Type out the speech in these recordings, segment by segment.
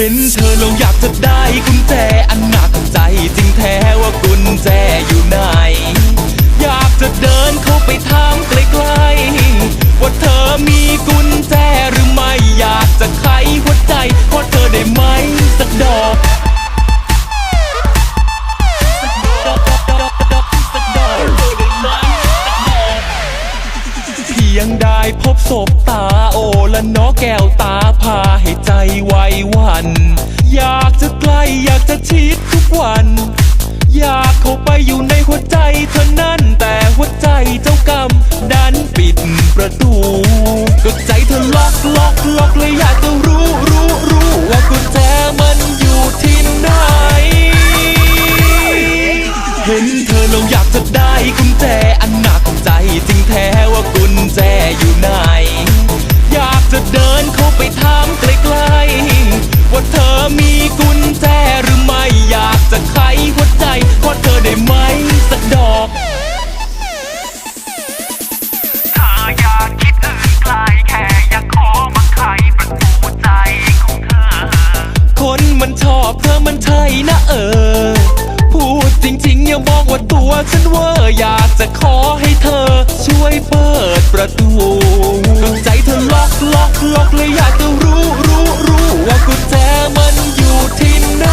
เห็นเธอลงอยากจะได้กุญแจอันหนักใจจริงแท้ว่ากุญแจอยู่ไหน อยากจะเดินเข้าไปถามใกล้ๆว่าเธอมีกุญแจหรือไม่อยากจะไขหัวใจขอเธอได้ไหมสักดอกสักดอกสักดอกได้ไหมสักดอกเพียงได้พบศพตาโอและน้อแก้วตา ให้ใจไวหวัน อยากจะใกล้อยากจะชิดทุกวัน อยากเข้าไปอยู่ในหัวใจเธอนั่นแต่หัวใจเจ้ากรรมดันปิดประตูก็ใจเธอล็อกล็อกล็อกเลยอยากจะรู้รู้รู้ว่ากุญแจมันอยู่ที่ไหน เห็นเธอลงอยากจะได้กุญแจอันหนักใจจริงแท้ว่ากุญแจอยู่ไหน มันชอบเธอมันใช่นะเออ พูดจริงๆอย่ามองว่าตัวฉันเวอร์อยากจะขอให้เธอ ช่วยเปิดประตูใจเธอล็อกล็อกล็อกเลยอยากจะรู้รู้รู้ว่ากุญแจมันอยู่ที่ไหน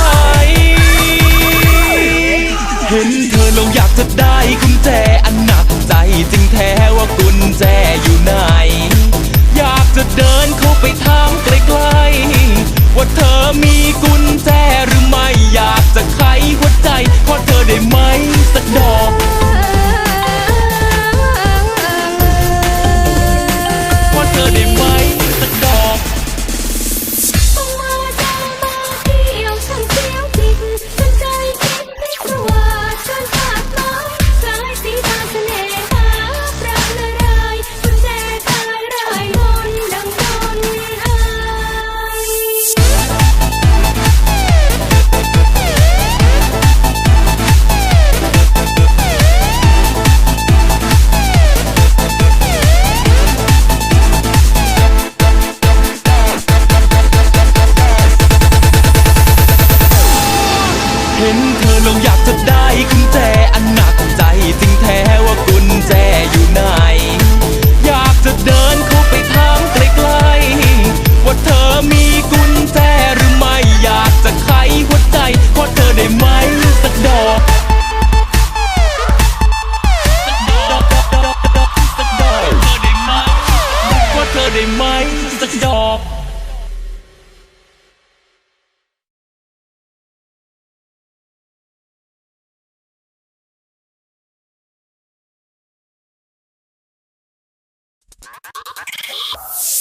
เห็นเธอลงอยากจะได้กุญแจอันหนักใจจริงแท้ว่ากุญแจอยู่ไหน เห็นเธอลงอยากจะได้กุญแจอันหนักใจจริงแท้ว่ากุญแจอยู่ไหน you